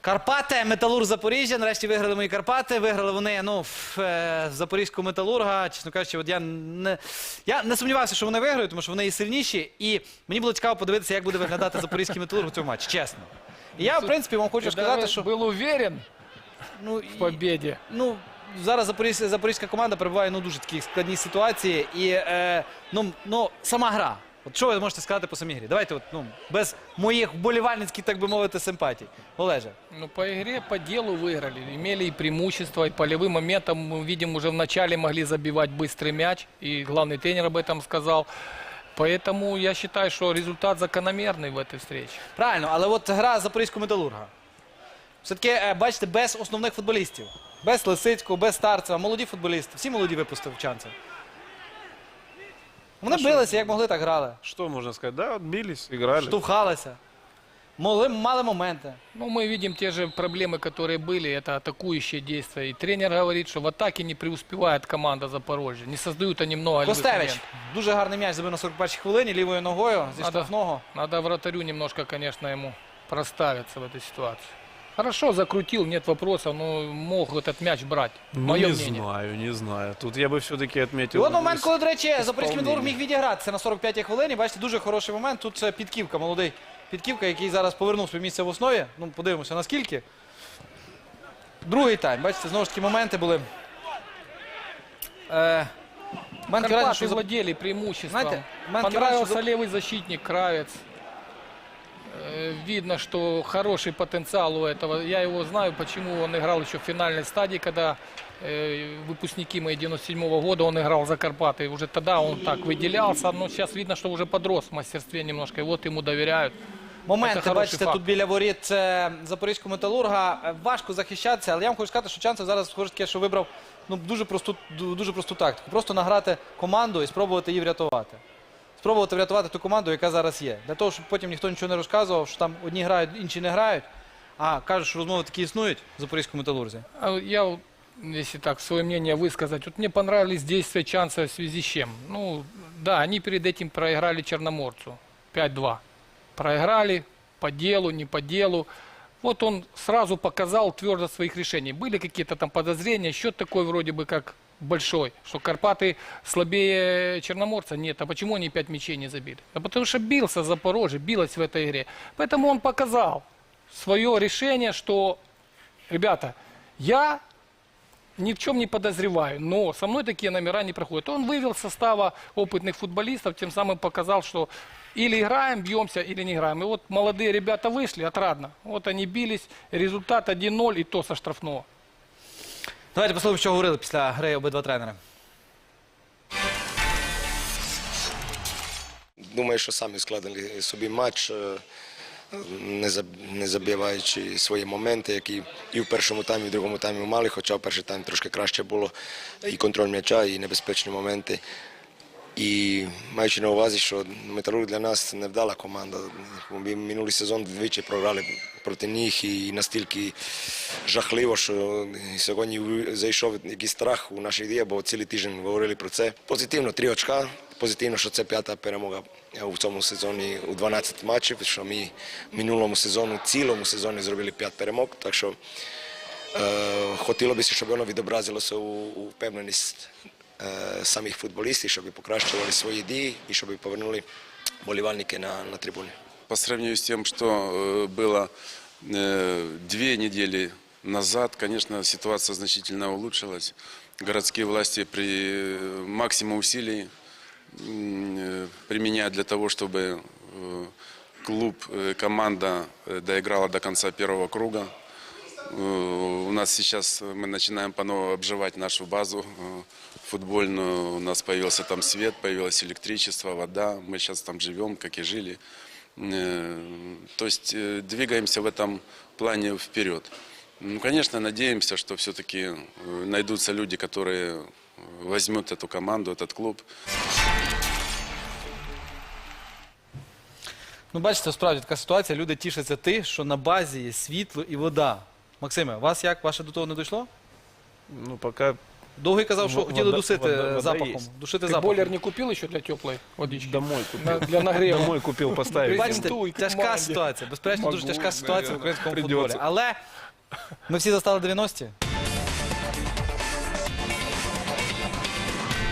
Карпати, Металург Запоріжжя. Нарешті виграли мої Карпати. Виграли вони ну, в, е, в Запорізького металурга. Чесно кажучи, от я не, я не сумнівався, що вони виграють, тому що вони і сильніші. І мені було цікаво подивитися, як буде виглядати Запорізький металург у цьому матчі. Чесно. І я, в принципі, вам хочу сказати, що был уверен ну, в і- победе. ну, зараз Запорізь, запорізька команда перебуває ну, дуже такій складній ситуації. І е, ну, ну, сама гра. От що ви можете сказати по самій грі? Давайте, от, ну, без моїх вболівальницьких, так би мовити, симпатій. Олеже. Ну, по игре, по делу выиграли. Имели и преимущество, и полевым моментом, мы видим, уже в начале могли забивать быстрый мяч. И главный тренер об этом сказал. Поэтому я считаю, что результат закономерный в этой встрече. Правильно, але от гра запорізького металурга. Все-таки, е, бачите, без основних футболістів. Без Лисицького, без Старцева, молоді футболісти. Всі молоді випустив чанцев. Вони билися, як могли, так грали. Что можно сказать? Да, отбились, играли. Штовхалися. Могли, мали моменти. Ну, мы видим те же проблемы, которые были. Это атакующие действия. И тренер говорит, что в атаке не преуспевает команда Запорожья. Не создают они много голевых Костевич. моментов. Дуже гарний м'яч забив на 41-й хвилині лівою ногою зі Надо- штрафного. Надо вратарю немножко, конечно, ему проставиться в этой ситуации. Хорошо закрутил, нет вопросов, но мог этот мяч брать. Ну, Мое не мнение. знаю, не знаю. Тут я бы все-таки І отметил. от момент, коли, до речі, запорізький Ісполнення. металург міг відігратися на 45-й хвилині. Бачите, дуже хороший момент. Тут це підківка, молодий підківка, який зараз повернув своє місце в основі. Ну, подивимося, наскільки. Другий тайм. Бачите, знову ж таки моменти були. Е, момент Карпаты враження, що за- владели преимуществом. Знаете, момент Понравился Кирана, что- левый защитник Кравец. Э, Видно, что хороший потенциал у этого. Я его знаю, почему он играл еще в финальной стадии, когда э, выпускники мои 97 года, он играл за Карпаты. И уже тогда он так выделялся, но сейчас видно, что уже подрос в мастерстве немножко, и вот ему доверяют. Моменти, Це хороший бачите, факт. тут біля воріт е, запорізького металурга. Е, Важко захищатися, але я вам хочу сказати, що Чанцев зараз схоже таке, що вибрав ну, дуже, просту, ду- дуже просту тактику. Просто награти команду і спробувати її врятувати. Спробувати врятувати ту команду, яка зараз є. Для того, щоб потім ніхто нічого не розказував, що там одні грають, інші не грають. А кажуть, що розмови такі існують в запорізькому металурзі. А Я, вот, если так, свое мнение высказать, вот мне понравились действия Чанца в связи с чем? Ну, да, они перед этим проиграли Черноморцу 5-2. Проиграли по делу, не по делу. Вот он сразу показал твердость своих решений. Были какие-то там подозрения, счет такой вроде бы как большой, что Карпаты слабее Черноморца. Нет, а почему они пять мячей не забили? Да потому что бился Запорожье, билось в этой игре. Поэтому он показал свое решение, что, ребята, я ни в чем не подозреваю, но со мной такие номера не проходят. Он вывел состава опытных футболистов, тем самым показал, что или играем, бьемся, или не играем. И вот молодые ребята вышли, отрадно. Вот они бились, результат 1-0 и то со штрафного. Давайте послухаємо, що говорили після гри обидва тренери. Думаю, що самі складали собі матч, е, не заб- не забиваючи свої моменти, які і в першому таймі, і в другому таймі мали, хоча в перший тайм трошки краще було і контроль м'яча, і небезпечні моменти. І маючи на увазі, що металург для нас невдала команда. Ми минулий сезон двічі програли проти них і настільки жахливо, що сьогодні зайшов якийсь страх у нашій ідеї, бо цілий тиждень говорили про це. Позитивно, три очка. Позитивно, що це п'ята перемога у цьому сезоні у 12 матчів, що ми минулому сезону, цілому сезоні зробили 5 перемог. Так що е, хотілося б, щоб воно відобразилося у впевненість е, самих футболістів, щоб покращували свої дії і щоб повернули болівальники на, на трибуни. По сравнению с тем, что э, было э, две недели назад, конечно, ситуация значительно улучшилась. Городские власти при э, максимум усилий м, э, применяют для того, чтобы э, клуб, э, команда э, доиграла до конца первого круга. Э, У нас сейчас э, мы начинаем по новой обживать нашу базу э, футбольную. У нас появился там свет, появилось электричество, вода. Мы сейчас там живем, как и жили. Э, То есть э, двигаемся в этом плане вперед. Ну, конечно, надеемся, что все-таки найдутся люди, которые э, возьмут эту команду, этот клуб. Ну, бачите, справді така ситуація. Люди тішаться ти, що на базі є світло і вода. Максиме, вас як? Ваше до того не дійшло? Ну, пока Довгий казав, що Вода- хотіли дусити вода- вода запахом. Душити Ты запахом. бойлер не купил еще для теплой водички? Домой купил. На- для нагрева. Домой купил поставить. Бачите, Презентуй тяжка команді. ситуація. Безперечно, дуже Могу, тяжка ситуація в українському Придеться. футболі. Але ми всі застали 90-ті.